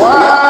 Uau!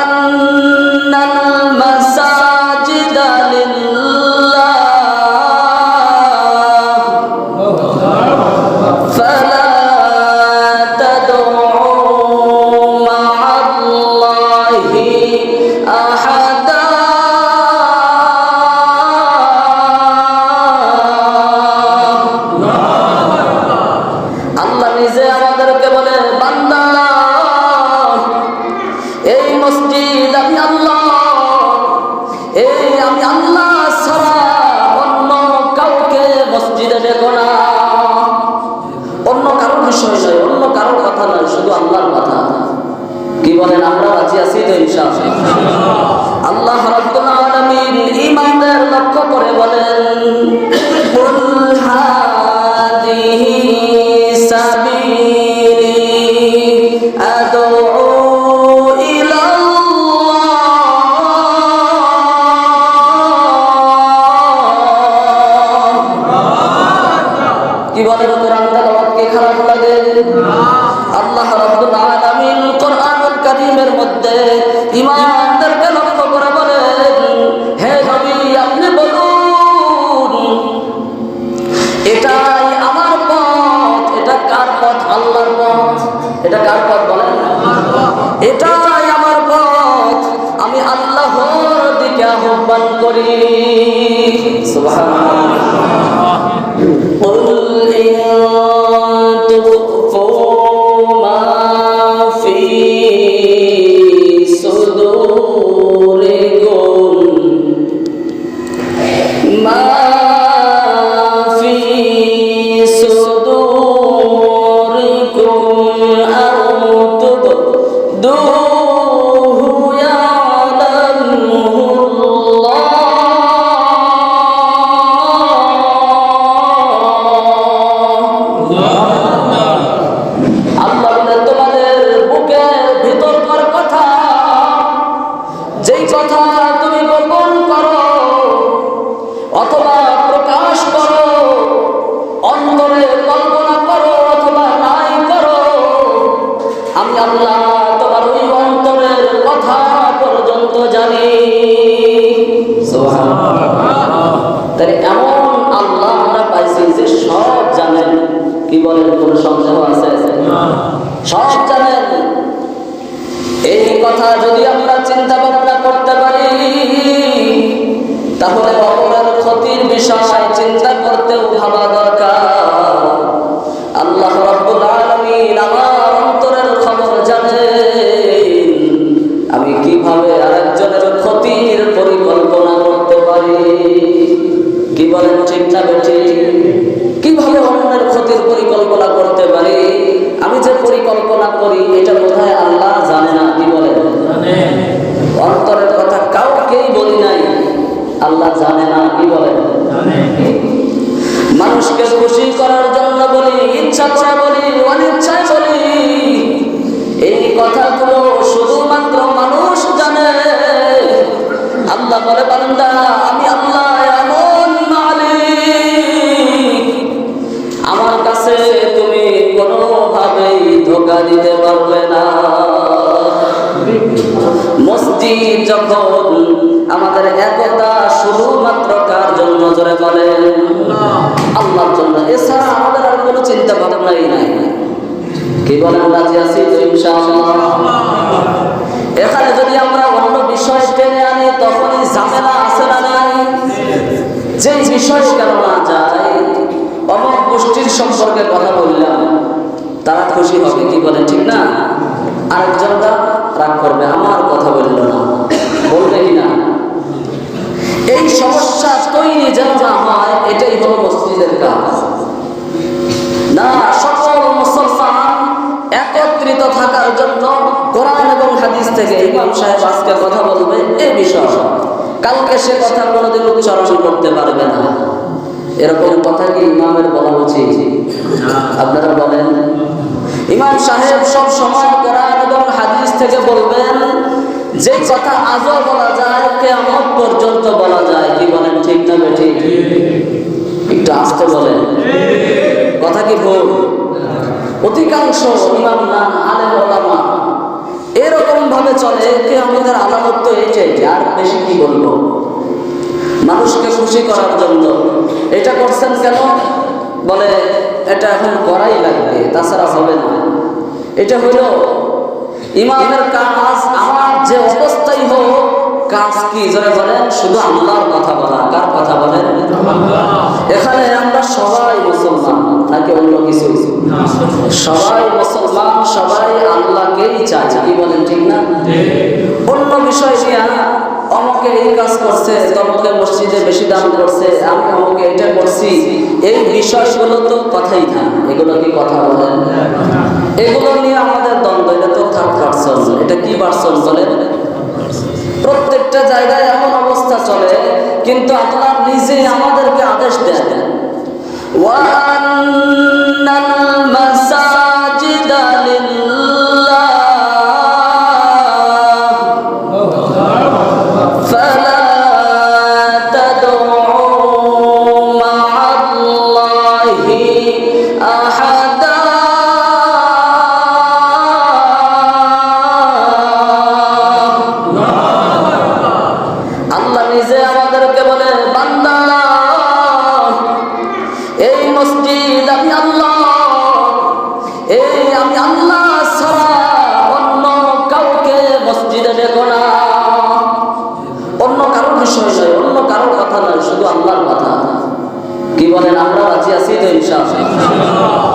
করি। আমি আল্লাহ তোমার ওই অন্তরের কথা পর্যন্ত জানি। তাহলে এমন আল্লাহ আমরা পাইছি যে সব জানেন। কি বলেন কোন সন্দেহ আছে? সব জানেন। এই কথা যদি আমরা চিন্তা ভাবনা করতে পারি তাহলে অপরের ক্ষতির বিষয় চিন্তা করতেও ভাবা দরকার। করি এটা কি বলেন রাজি আছি, তো এখানে যদি আমরা অন্য বিষয় টেনে আনি, তখনই ঝামেলা আছে না নাই? যে বিষয় কেন না যায়, অমক গোষ্ঠীর সম্পর্কে কথা বললাম, তারা খুশি হবে কি বলে, ঠিক না? আরেকজনটা রাগ করবে, আমার কথা বলল না। বলবে কি না? এই সমস্যা তৈরি যেন না হয়, এটাই হলো মসজিদের কাজ। না সকল থেকে ইমাম সাহেব আজকে কথা বলবে এই বিষয়। কালকে সে কথা কোনোদিন উচ্চারণ করতে পারবে না। এরকম কথা কি ইমামের বলা উচিত? আপনারা বলেন। ইমাম সাহেব সব সময় কোরআন এবং হাদিস থেকে বলবেন, যে কথা আজও বলা যায় কেমন পর্যন্ত বলা যায়। কি বলেন, ঠিক না ঠিক একটু আসতে বলেন। কথা কি ভুল? অধিকাংশ ইমাম না, আলেম ওলামা এরকম ভাবে চলে কে আমাদের আলামত তো এইটাই, আর বেশি কি বলব? মানুষকে খুশি করার জন্য। এটা করছেন কেন? বলে, এটা এখন করাই লাগবে, তাছাড়া হবে না। এটা হলো, ইমামের কাজ, আমার যে অবস্থাই হোক কাজ কি? যারা বলেন, শুধু আল্লাহর কথা বলা। কার কথা বলেন? এখানে আমরা সবাই মুসলমান, নাকি অন্য কিছু? সবাই মুসলমান, সবাই আল্লাহকেই চাই কি বলেন, ঠিক না? অন্য বিষয় নিয়ে অমুকে এই কাজ করছে, তমুকে মসজিদে বেশি দান করছে, আমি অমুকে এটা করছি। এই বিষয়গুলো তো কথাই না। এগুলো কি কথা বলেন? এগুলো নিয়ে আমাদের দ্বন্দ্ব, এটা তো থার্ড এটা কি পার্সন বলেন? প্রত্যেকটা জায়গায় এমন অবস্থা চলে কিন্তু আল্লাহ নিজেই আমাদেরকে আদেশ দেন। এই মসজিদ আমি আল্লাহ, এই আমি আল্লাহ অন্য কাউকে মসজিদে দেখো না। অন্য কারোর বিষয় নয়, অন্য কারোর কথা নয়, শুধু আল্লাহর কথা। কি বলেন, আমরা রাজি আছি তো ইনশাআল্লাহ?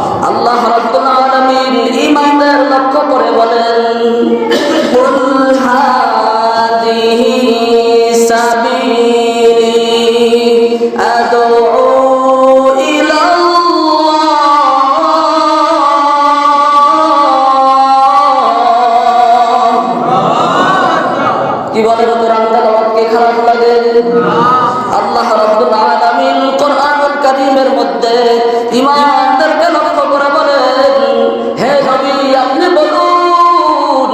আল্লাহ রাব্বুল আলামিন কোরআনুল কারীমের মধ্যে ঈমানদারকে লক্ষ্য করে বলেন, হে নবী, আপনি বলুন,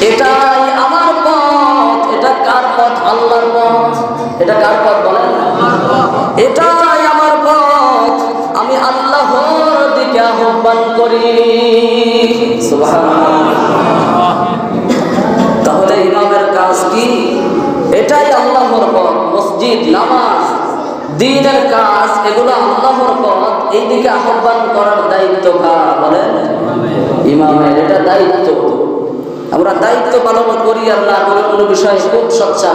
এটাই আমার পথ, এটা কার পথ? আল্লাহর পথ। এটা কার পথ বলেন এটাই আমার পথ। আমি আল্লাহর দিকে আহ্বান করি। সুবহানাল্লাহ। এটাই আল্লাহর পথ, মসজিদ, নামাজ, দিনের কাজ, এগুলো আল্লাহর পথ। এইদিকে আহ্বান করার দায়িত্ব কার বলেন ইমামের, এটা দায়িত্ব। আমরা দায়িত্ব পালন করি আর না করি কোনো বিষয়ে খুব সচ্চা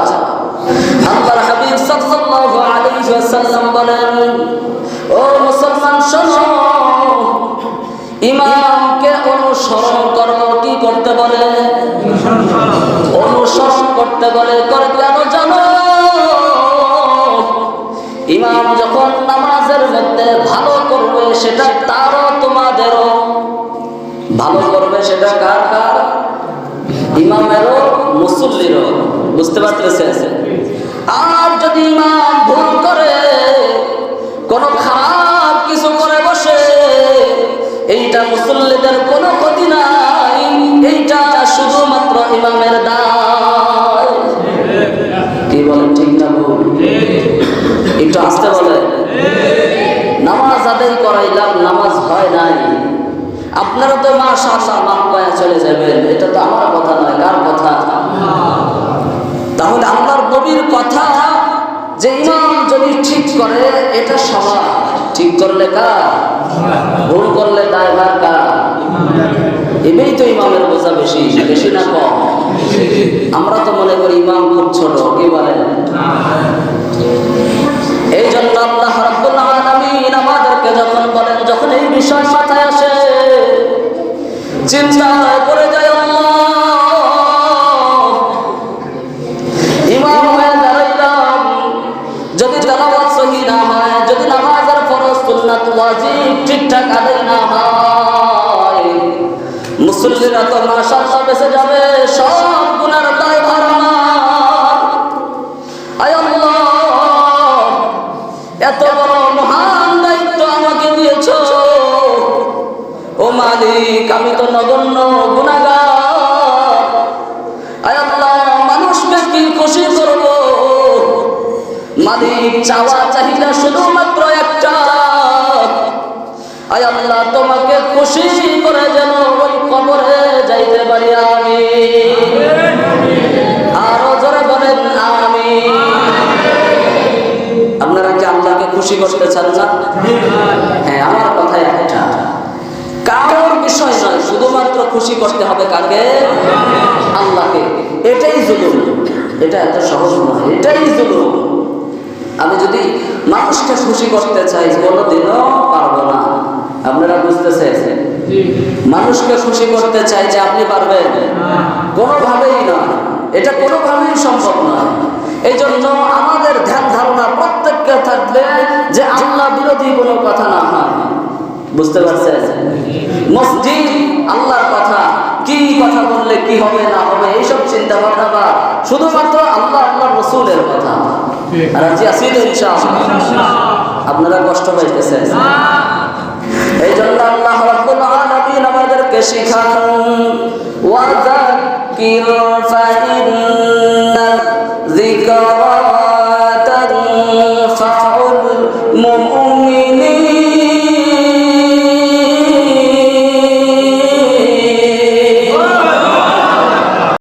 হাবিব সাল্লাল্লাহু আলাইহি ওয়াসাল্লাম বলেন, ও মুসলমান ইমামকে অনুসরণ কি করতে বলে? অনুসরণ করতে বলে করে ইমাম যখন নামাজের মধ্যে ভালো করবে সেটা তারও তোমাদেরও। ভালো করবে সেটা কার কার? ইমামেরও, মুসল্লিরও। বুঝতে পারতেছে আর যদি ইমাম ভুল করে, কোন খারাপ কিছু করে বসে, এইটা মুসল্লিদের কোনো ক্ষতি নাই, এইটা শুধুমাত্র ইমামের দায়। কি বলেন ঠিক না ভুল? একটু আসতে বলে। নামাজ আদায় করাইলাম, নামাজ হয় নাই। আপনারা তো মা শাসা মাপ পায়া চলে যাবেন। এটা তো আমার কথা নয়, কার কথা? তাহলে আল্লাহর নবীর কথা যে ইমাম যদি ঠিক করে, এটা সবার। ঠিক করলে কার? ভুল করলে দায়ভার কার? এমনি তো ইমামের বোঝা বেশি বেশি না কম। আমরা তো মনে করি ইমাম খুব ছোট, কি বলেন এই জন্য আল্লাহ রাব্বুল আলামিন আমাদেরকে যখন বলেন, যখন এই বিষয় মাথায় আসে, চিন্তা করে যায় যদি যদি ঠিকঠাক আদায় না হয়, মুসল্লিরা তো মাশাআল্লাহ বেঁচে যাবে, সব আমি তো নগণ্য গুণাগার। মানুষকে কি খুশি করব। মালিক চাওয়া চাহিদা শুধুমাত্র একটা। আয় তোমাকে খুশি করে যেন ওই কবরে যাইতে পারি আমি। আরও জোরে বলেন, আমি। আপনারা কি আল্লাহকে খুশি করতে চান হ্যাঁ আমার কথাই একটা কারোর বিষয় নয় শুধুমাত্র খুশি করতে হবে কাকে? আল্লাহকে। এটাই জুলুম। এটা এত সহজ নয়। এটাই জুলুম। আমি যদি মানুষকে খুশি করতে চাই কোনোদিনও পারব না। আপনারা বুঝতেছেন? মানুষকে খুশি করতে চাই যে আপনি পারবেন। কোনোভাবেই না। এটা কোনোভাবেই সম্ভব নয়। এই জন্য আমাদের ধ্যান ধারণা প্রত্যেককে থাকবে যে আল্লাহ বিরোধী কোনো কথা না হয়। বুঝতে পারছেন? মসজিদ আল্লাহর কথা কি কথা বললে কি হবে না হবে এইসব চিন্তা ভাবনা বা শুধুমাত্র আল্লাহ আল্লাহ রসুলের কথা। তো আপনারা কষ্ট পাইতেছেন। এই জন্য আল্লাহ রাব্বুল আলামিন আমাদেরকে শিখান